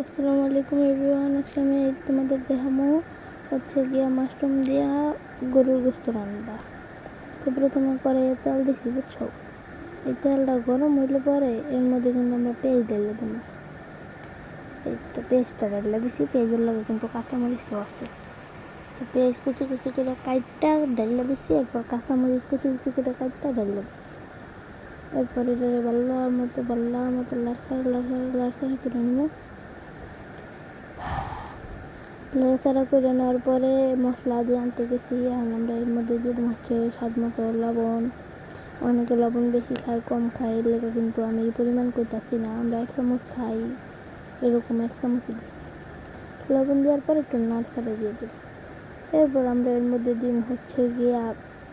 আসসালামু আলাইকুম এভরিওয়ান, আজকে আমি তোমাদের দেখামো হচ্ছে গিয়া মাশরুম দিয়া গরুর গোস্ত রান্না। তো প্রথমে কড়াইয়ে তেল দিছি, বুঝছ? এই তেলটা গরম হইলে পরে এর মধ্যে কিন্তু আমরা পেঁয়াজ ঢেলে দেবো। এই তো পেঁয়াজটা ঢেলে দিছি, পেঁয়াজের লগে কিন্তু কাঁচামরিচও আছে। সো পেঁয়াজ কুচি কুচি করে কাইটটা ঢেলে দিছি, এরপর কাঁচামরিচ কুচি কুচি করে কাইটটা ঢেলে দিছি। এরপরে বাল্লার মতো বাল্লার মতো লাড়সাড়া লাড়সাড়া লাড়সাড়া করে নেব। নাড়াচাড়া করে নেওয়ার পরে মশলা দিয়ে আনতে গেছি। আর আমরা এর মধ্যে দিয়ে হচ্ছে স্বাদ মতো লবণ, অনেকে লবণ বেশি খায়, কম খায় লেগে কিন্তু আমি এই পরিমাণ করতেছি না। আমরা এক চামচ খাই, এরকম এক চামচই দিচ্ছি লবণ দেওয়ার পর একটু নাড়াচাড়া দিয়ে দিই। এরপর আমরা এর মধ্যে দিন হচ্ছে গিয়া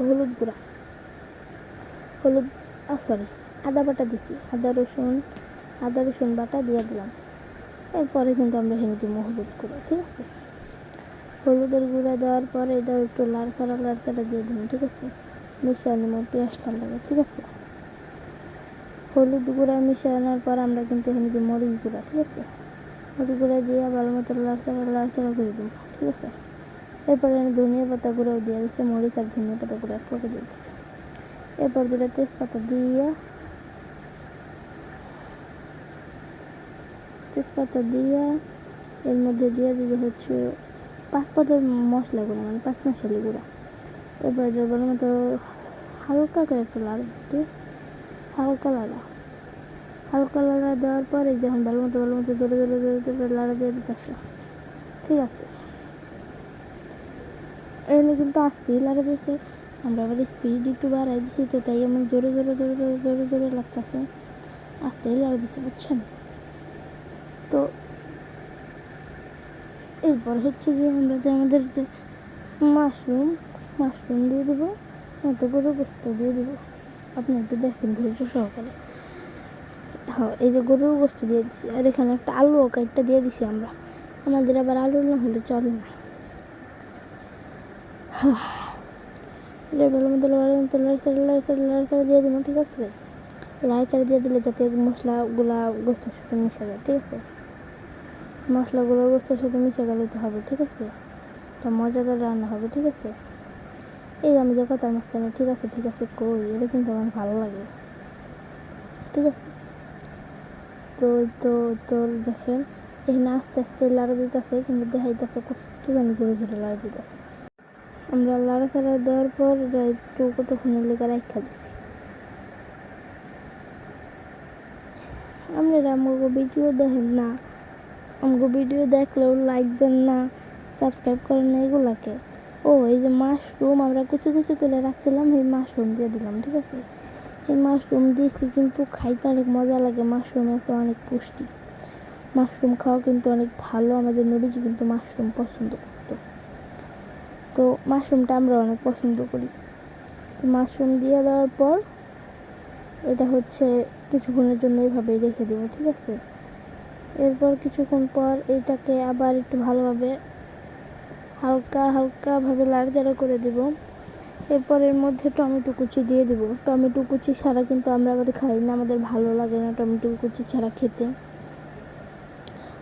হলুদ গুঁড়া। হলুদ সরি আদা বাটা দিছি, আদা, রসুন আদা, রসুন বাটা দিয়ে দিলাম। এরপরে কিন্তু আমরা এখানে দিব হলুদ গুঁড়ো, ঠিক আছে? হলুদের গুঁড়া দেওয়ার পরে এটা একটু লাড়সাড়া লাড়সাড়া দিয়ে দেবো, ঠিক আছে? মিশিয়ে নেব পেঁয়াজটা লাগে ঠিক আছে? হলুদ গুঁড়া মিশিয়ে আনার পর আমরা কিন্তু এখানে দিই মরিচ গুঁড়া, ঠিক আছে? মরিচ গুঁড়া দিয়ে ভালো মতো লাড়সাড়া লাড়সাড়া করে দেবো, ঠিক আছে? এরপরে আমি ধনিয়া পাতা গুঁড়াও দিয়ে দিচ্ছি, মরিচ আর ধনিয়া পাতা গুঁড়া একটু দিয়ে দিচ্ছি। এরপর দুটো তেজপাতা দিয়ে তেজপাতা দিয়ে এর মধ্যে দিয়ে দিতে হচ্ছে পাঁচ পদের মশলা গুঁড়া মানে পাঁচ মশালি গুঁড়া। এবার বলার মতো হালকা করে একটা লাড়া ঠিক আছে? হালকা লাড়া। হালকা লাড়া দেওয়ার পরে যখন ভালো মতো ভালো মতো জোরে জোরে জোরে জোরে লাড়া দিয়ে দিতেছে, ঠিক আছে? এমনি কিন্তু আসতেই লাড়া দিয়েছে। আমরা আবার স্পিড একটু বাড়াই দিছি, তো তাই এমন জোরে জোরে জোরে জোরে জোরে জোরে লাগতেছে আসতেই লাড়া দিছে, বুঝছেন? তো এরপর হচ্ছে গিয়ে আমরা যে আমাদের যে মাশরুম মাশরুম দিয়ে দেবো মতো করে গোস্ত দিয়ে দেবো। আপনি একটু দেখেন ধৈর্য সহকারে। হ্যাঁ এই যে গরুর গোস্ত দিয়ে দিছি, আর এখানে একটা আলু কাইটটা দিয়ে দিছি আমরা। আমাদের আবার আলু না হলে চলে না। এটা ভালো মতো লাড়াচাড়া দিয়ে দেবো, ঠিক আছে? লাড়াচাড়া দিয়ে দিলে যাতে মশলাগুলা গোস্তের সাথে মিশে যায়, ঠিক আছে? মশলাগুলো গোস্তের সাথে মিশে গেলে তো হবে, ঠিক আছে? এটা মজাদার রান্না হবে, ঠিক আছে? এই আমি যে কথার মাঝখানে, ঠিক আছে ঠিক আছে কই এটা কিন্তু আমার ভালো লাগে। ঠিক আছে? তো তো তো দেখেন, এখানে আস্তে আস্তে লাড়া দিতেছে, কিন্তু দেখাইতেছে কতখানি জোরে জোরে লাড়া দিতেছে। আমরা লাড়া চাড়া দেওয়ার পর একটু কতক্ষণের লেগে রাখা দিছি। আপনারা আমাকে ভিডিও দেখেন না। আমাকে ভিডিও দেখলেও লাইক দেন না সাবস্ক্রাইব করেন না এগুলাকে। ও, এই যে মাশরুম আমরা কুচু কুচু করে রাখছিলাম, এই মাশরুম দিয়ে দিলাম, ঠিক আছে? এই মাশরুম দিয়েছি কিন্তু খাইতে অনেক মজা লাগে মাশরুম আছে অনেক পুষ্টি। মাশরুম খাওয়া কিন্তু অনেক ভালো, আমাদের নবীজি কিন্তু মাশরুম পছন্দ করতো। তো মাশরুমটা আমরা অনেক পছন্দ করি। তো মাশরুম দিয়ে দেওয়ার পর, এটা হচ্ছে কিছুক্ষণের জন্য এইভাবেই রেখে দেবো, ঠিক আছে? এরপর কিছুক্ষণ পর এটাকে আবার একটু ভালোভাবে হালকা হালকাভাবে লাড়াচাড়া করে দেব। এরপর এর মধ্যে টমেটো কুচি দিয়ে দেবো। টমেটো কুচি ছাড়া কিন্তু আমরা আবার খাই না, আমাদের ভালো লাগে না টমেটো কুচি ছাড়া খেতে।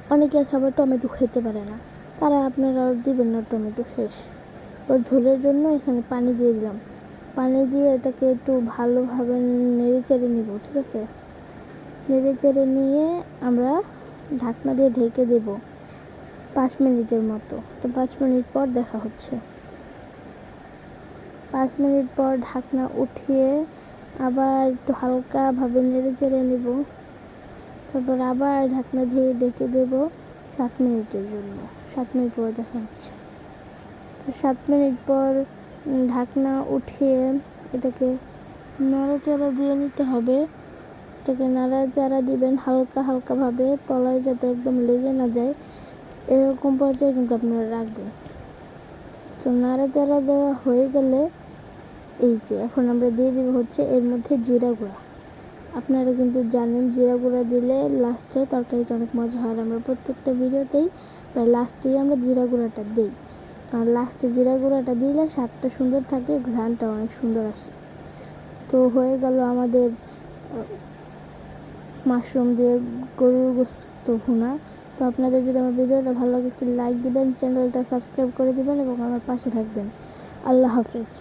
অনেকে আবার টমেটো খেতে পারে না। তারা আপনারা দিবেন না টমেটো শেষ। এবার ঝোলের জন্য এখানে পানি দিয়ে দিলাম। পানি দিয়ে এটাকে একটু ভালোভাবে নেড়ে চেড়ে নিব, ঠিক আছে? নেড়ে চেড়ে নিয়ে আমরা ঢাকনা দিয়ে ঢেকে দেব পাঁচ মিনিটের মতো। তো পাঁচ মিনিট পর দেখা হচ্ছে। পাঁচ মিনিট পর ঢাকনা উঠিয়ে আবার একটু হালকাভাবে নেড়ে চেড়ে নেব। তারপর আবার ঢাকনা দিয়ে ঢেকে দেব সাত মিনিটের জন্য। সাত মিনিট পর দেখা হচ্ছে। তো সাত মিনিট পর ঢাকনা উঠিয়ে এটাকে নড়াচড়া দিয়ে নিতে হবে। এটাকে নাড়াচাড়া দিবেন হালকা হালকাভাবে তলায় যাতে একদম লেগে না যায়, এরকম পর্যায়ে কিন্তু আপনারা রাখবেন। তো নাড়াচাড়া দেওয়া হয়ে গেলে, এই যে এখন আমরা দিয়ে দিব হচ্ছে এর মধ্যে জিরা গুঁড়া। আপনারা কিন্তু জানেন জিরা গুঁড়া দিলে লাস্টে তরকারিটা অনেক মজা হয় আমরা প্রত্যেকটা ভিডিওতেই প্রায় লাস্টেই আমরা জিরা গুঁড়াটা দিই। কারণ লাস্টে জিরা গুঁড়াটা দিলে স্বাদটা সুন্দর থাকে ঘ্রাণটা অনেক সুন্দর আসে। তো হয়ে গেল আমাদের মাশরুম দিয়ে গরুর গোস্ত ভুনা। তো আপনাদের যদি আমার ভিডিওটা ভালো লাগে, একটি লাইক দিবেন, চ্যানেলটা সাবস্ক্রাইব করে দিবেন এবং আমার পাশে থাকবেন। আল্লাহ হাফেজ।